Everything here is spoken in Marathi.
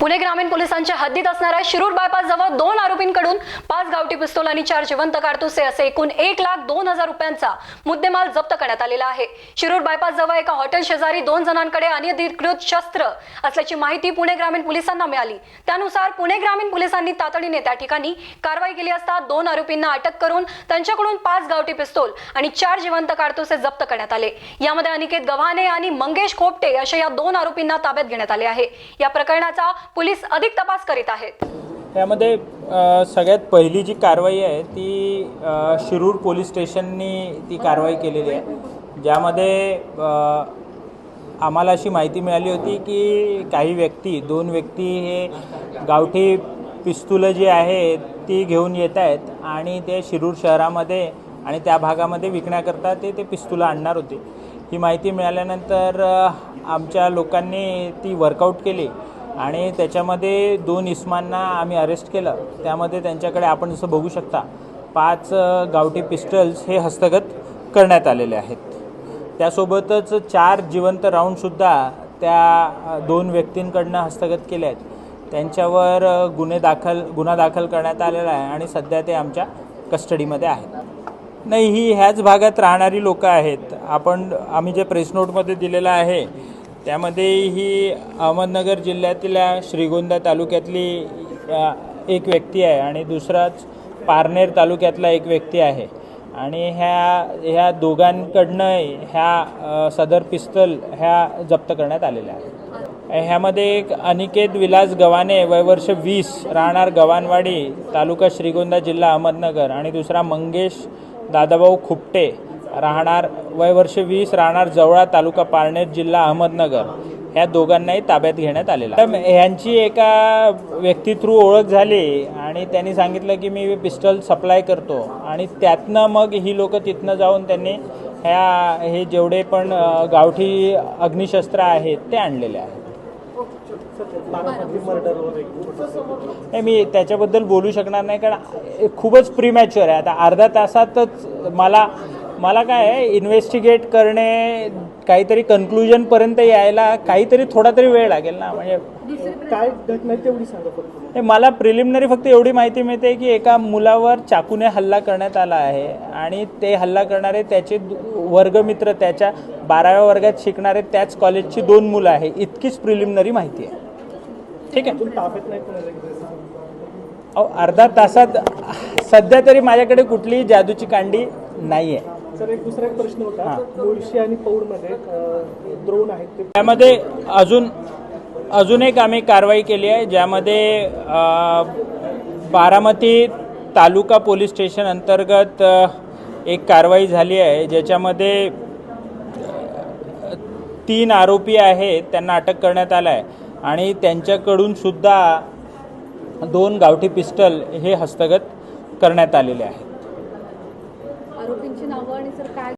पुणे ग्रामीण पोलिसांच्या हद्दीत असणाऱ्या शिरूर बायपास जवळ दोन आरोपींकडून पाच गावठी पिस्तूल आणि चार जिवंत काडतुसे असे एकूण एक लाख दोन हजार रुपयांचा मुद्देमाल जप्त करण्यात आलेला आहे. शिरूर बायपास जवळ एका हॉटेल शेजारी दोन जणांकडे अनधिकृत शस्त्र असल्याची माहिती पुणे ग्रामीण पोलिसांना मिळाली. त्यानुसार पुणे ग्रामीण पोलिसांनी तातडीने त्या ठिकाणी कारवाई केली असता दोन आरोपींना अटक करून त्यांच्याकडून पाच गावठी पिस्तूल आणि चार जिवंत काडतुसे जप्त करण्यात आले. यामध्ये अनिकेत गव्हाणे आणि मंगेश खोपटे अशा या दोन आरोपींना ताब्यात घेण्यात आले आहे. या प्रकरणाचा पोलीस अधिक तपास करीत आहेत. त्यामध्ये सगळ्यात पहिली जी कारवाई आहे ती शिरूर पोलीस स्टेशननी ती कारवाई केलेली आहे. ज्यामध्ये आम्हाला अशी माहिती मिळाली होती की काही व्यक्ती दोन व्यक्ती हे गावठी पिस्तुलं जी आहेत ती घेऊन येत आहेत आणि ते शिरूर शहरामध्ये आणि त्या भागामध्ये विकण्याकरता ते ते पिस्तुलं आणणार होते. ही माहिती मिळाल्यानंतर आमच्या लोकांनी ती वर्कआउट केली. आणि त्याच्यामध्ये दोन इस्मांना आम्ही अरेस्ट केलं. त्यामध्ये त्यांच्याकडे आपण जसं बघू शकता पाच गावठी पिस्टल्स हे हस्तगत करण्यात आलेले आहेत. त्यासोबतच चार जिवंत राऊंडसुद्धा त्या दोन व्यक्तींकडनं हस्तगत केले आहेत. त्यांच्यावर गुन्हे दाखल गुन्हा दाखल करण्यात आलेला आहे आणि सध्या ते आमच्या कस्टडीमध्ये आहेत. नाही ही ह्याच भागात राहणारी लोकं आहेत. आपण आम्ही जे प्रेस नोटमध्ये दिलेलं आहे त्यामध्ये ही अहमदनगर जिल्ह्यातल्या श्रीगोंदा तालुक्यातली एक व्यक्ती आहे आणि दुसराच पारनेर तालुक्यातला एक व्यक्ती आहे. आणि ह्या ह्या दोघांकडनं ह्या सदर पिस्तल ह्या जप्त करण्यात आलेल्या आहेत. ह्यामध्ये एक अनिकेत विलास गवाने वयवर्ष वीस राहणार गव्हाणवाडी तालुका श्रीगोंदा जिल्हा अहमदनगर आणि दुसरा मंगेश दादाभाऊ खुपटे राहणार वयवर्ष वीस राहणार जवळा तालुका पारनेर जिल्हा अहमदनगर. ह्या दोघांनाही ताब्यात घेण्यात आलेला तर ह्यांची एका व्यक्ती थ्रू ओळख झाली आणि त्यांनी सांगितलं की मी पिस्टल सप्लाय करतो आणि त्यातनं मग ही लोक तिथनं जाऊन त्यांनी ह्या हे जेवढे पण गावठी अग्निशस्त्र आहेत ते आणलेले आहेत. नाही मी त्याच्याबद्दल बोलू शकणार नाही कारण खूपच प्रीमॅच्युअर आहे. आता अर्ध्या तासातच मला मला काय आहे इन्व्हेस्टिगेट करणे काहीतरी कन्क्लुजनपर्यंत यायला काहीतरी थोडा तरी वेळ लागेल ना म्हणजे काय घटना तेवढी सांगा फक्त. हे मला प्रिलिमिनरी फक्त एवढी माहिती मिळते की एका मुलावर चाकूने हल्ला करण्यात आला आहे आणि ते हल्ला करणारे त्याचे दु- वर्गमित्र त्याच्या बाराव्या वर्गात शिकणारे त्याच कॉलेजची दोन मुलं आहे. इतकीच प्रिलिमिनरी माहिती आहे. ठीक आहे. अजून ताब्यात नाही कोणाला घेतलं. अहो अर्धा तासात सध्या तरी माझ्याकडे कुठलीही जादूची कांडी नाही आहे सर एक दुसरा एक प्रश्न होता मुळशी आणि पौडमध्ये द्रोण आहेत त्यामध्ये अजून अजून एक आम्ही कारवाई केली आहे ज्यामध्ये बारामती तालुका पोलीस स्टेशन अंतर्गत एक कारवाई झाली आहे ज्याच्यामध्ये तीन आरोपी आहेत त्यांना अटक करण्यात आलं आहे. आणि त्यांच्याकडून सुद्धा दोन गावठी पिस्टल हे हस्तगत करण्यात आलेले आहेत.